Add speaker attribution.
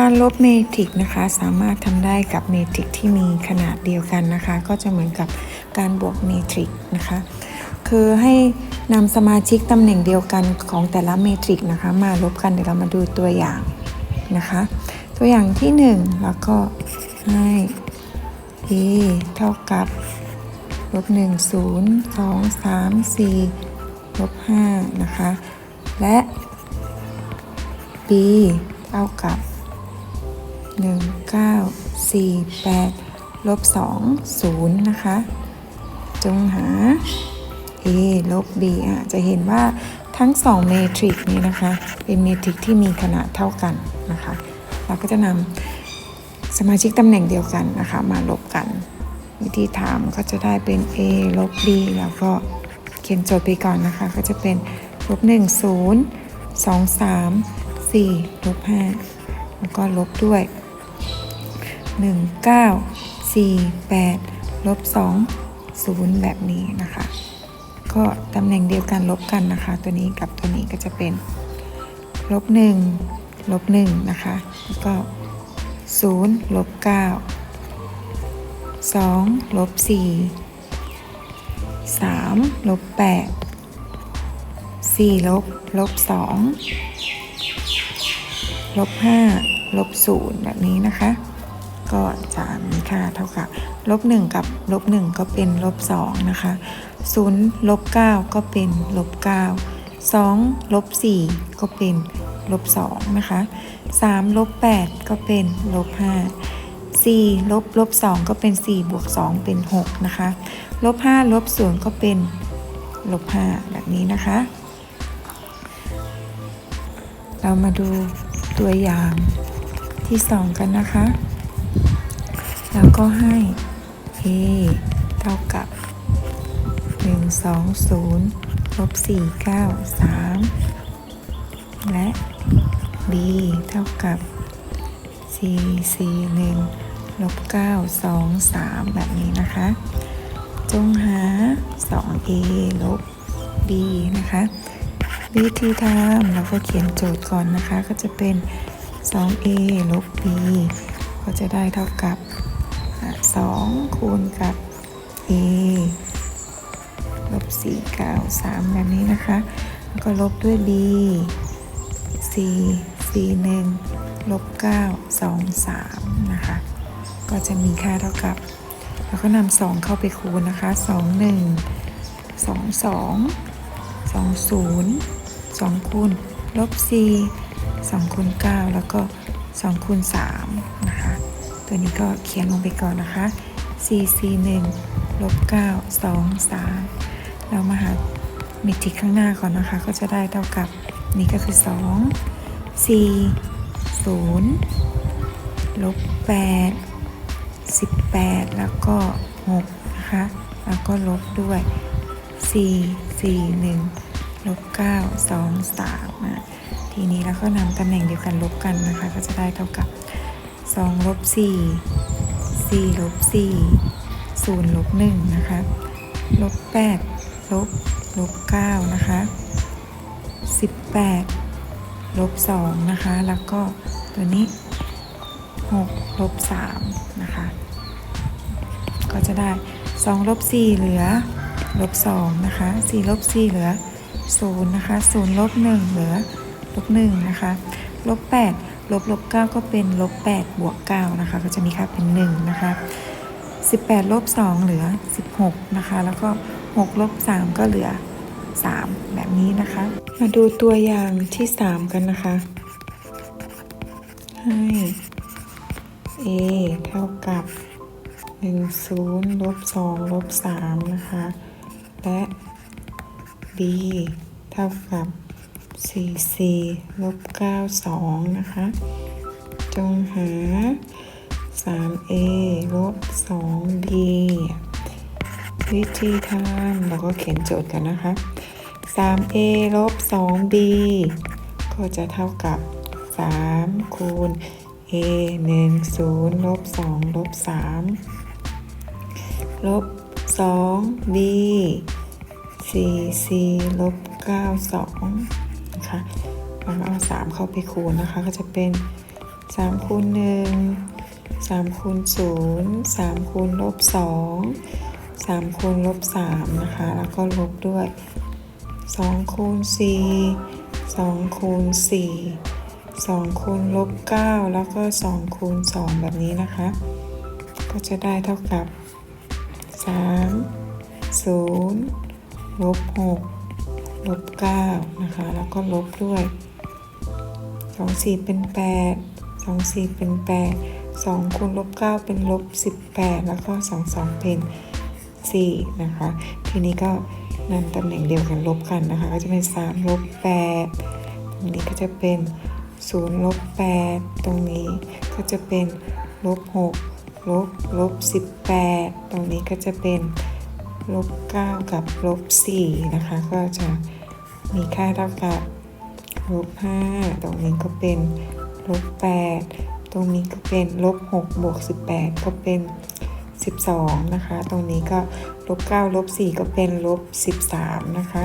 Speaker 1: การลบเมทริกนะคะสามารถทำได้กับเมทริกที่มีขนาดเดียวกันนะคะ ก็จะเหมือนกับการบวกเมทริกนะคะ คือให้นำสมาชิกตำแหน่งเดียวกันของแต่ละเมทริกนะคะ มาลบกันเดี๋ยวเรามาดูตัวอย่างนะคะ ตัวอย่างที่ 1 แล้วก็ให้ a เท่ากับลบ1 0 2 3 4ลบ5นะคะ และ b เท่ากับ 1 9 4 8 ลบ 2 0 นะคะ จงหา a ลบ b อะจะเห็นว่าทั้ง 2 เมทริกนี้นะคะ เป็นเมทริกที่มีขนาดเท่ากันนะคะ เราก็จะนำสมาชิกตำแหน่งเดียวกันนะคะ มาลบกัน วิธีทำก็จะได้เป็น a ลบ b แล้วก็เขียนโจทย์ไปก่อนนะคะ ก็จะเป็นลบ 1 0 2 3 4 ลบ 5 แล้วก็ลบด้วย 1 9 4 8ลบ2 0 แบบนี้นะคะ ก็ตำแหน่งเดียวกันลบกันนะคะ ตัวนี้กับตัวนี้ก็จะเป็นลบ1ลบ1นะคะ แล้วก็0ลบ9 2ลบ4 3ลบ8 4ลบลบ2ลบ5ลบ0แบบนี้นะคะ ก็จะมีค่าเท่ากับลบ1กับลบ1ก็เป็นลบ2นะคะ0ลบ9ก็เป็นลบ9 2ลบ4ก็เป็นลบ2นะคะ3ลบ8ก็เป็นลบ5 4ลบลบ2ก็เป็น4บวก2เป็น6นะคะลบ5ลบ0ก็เป็นลบ5แบบนี้นะคะ เรามาดูตัวอย่างที่ 2 กันนะคะ แล้วก็ให้ a เท่ากับ 1 2 0ลบ4 9 3 และ b เท่ากับ 4 4 1ลบ9 2 3 แบบนี้นะคะ จงหา 2a ลบ b นะคะ วิธีทำเราก็เขียนโจทย์ก่อนนะคะ ก็จะเป็น 2a ลบ b ก็จะได้เท่ากับ 2คูณกับ a ลบ4 9 3แบบนี้นะคะ แล้วก็ลบด้วย b 4 4 1ลบ9 2 3นะคะ ก็จะมีค่าเท่ากับ แล้วก็นำ2เข้าไปคูณนะคะ2 1 2 2 2 0 2คูณลบ4 2คูณ9แล้วก็2คูณ3นะคะ ตัวนี้ก็เขียนลงไปก่อนนะคะ4 4 1ลบ9 2 3 เรามาหาเมทริกข้างหน้าก่อนนะคะ ก็จะได้เท่ากับนี่ก็คือ 2 4 0ลบ8 18 แล้วก็ 6 นะคะ แล้วก็ลบด้วย 4 4 1ลบ9 2 3นะทีนี้เราก็นำตำแหน่งเดียวกันลบกันนะคะ ก็จะได้เท่ากับ 2ลบ4 4ลบ4 0ลบ1นะคะลบ8ลบลบ9นะคะ18ลบ2นะคะ แล้วก็ตัวนี้6ลบ3นะคะ ก็จะได้2ลบ4เหลือลบ2นะคะ4ลบ4เหลือ0นะคะ0ลบ1เหลือลบ1นะคะลบ8 ลบลบ9ก็เป็นลบ8บวก9นะคะ ก็จะมีค่าเป็น1นะคะ18ลบ2เหลือ 16 นะคะ แล้วก็6ลบ3ก็เหลือ 3 แบบนี้นะคะ มาดูตัวอย่างที่ 3 กันนะคะ ให้ a เท่ากับ 1 0ลบ2ลบ3นะคะ และ b เท่ากับ 4 4ลบ9 2 นะคะ จงหา 3a ลบ 2b วิธีทำเราก็เขียนโจทย์กันนะคะ 3a ลบ 2b ก็จะเท่ากับ 3 คูณ a 1 0ลบ2ลบ3ลบ 2b 4 4ลบ9 2 นะคะเราเอา3เข้าไปคูณนะคะ ก็จะเป็นสามคูณหนึ่งสามคูณศูนย์สามคูณลบสองสามคูณลบสามนะคะ แล้วก็ลบด้วยสองคูณสี่สองคูณสี่สองคูณลบเก้าแล้วก็สองคูณสองแบบนี้นะคะ ก็จะได้เท่ากับสามศูนย์ลบหก ลบเก้านะคะ แล้วก็ลบด้วยสองสี่เป็นแปดสองสี่เป็นแปดสองคูณลบเก้าเป็นลบสิบแปดแล้วก็สองสองเป็นสี่นะคะ ทีนี้ก็นำตำแหน่งเดียวกันลบกันนะคะ ก็จะเป็นสามลบแปดตรงนี้ก็จะเป็นศูนย์ลบแปดตรงนี้ก็จะเป็นลบหกลบ ลบสิบแปดตรงนี้ก็จะเป็น ลบเก้ากับลบสี่นะคะ ก็จะมีค่าเท่ากับลบห้าตรงนี้ก็เป็นลบแปดตรงนี้ก็เป็นลบหกบวกสิบแปดก็เป็นสิบสองนะคะ ตรงนี้ก็ลบเก้าลบสี่ก็เป็นลบสิบสามนะคะ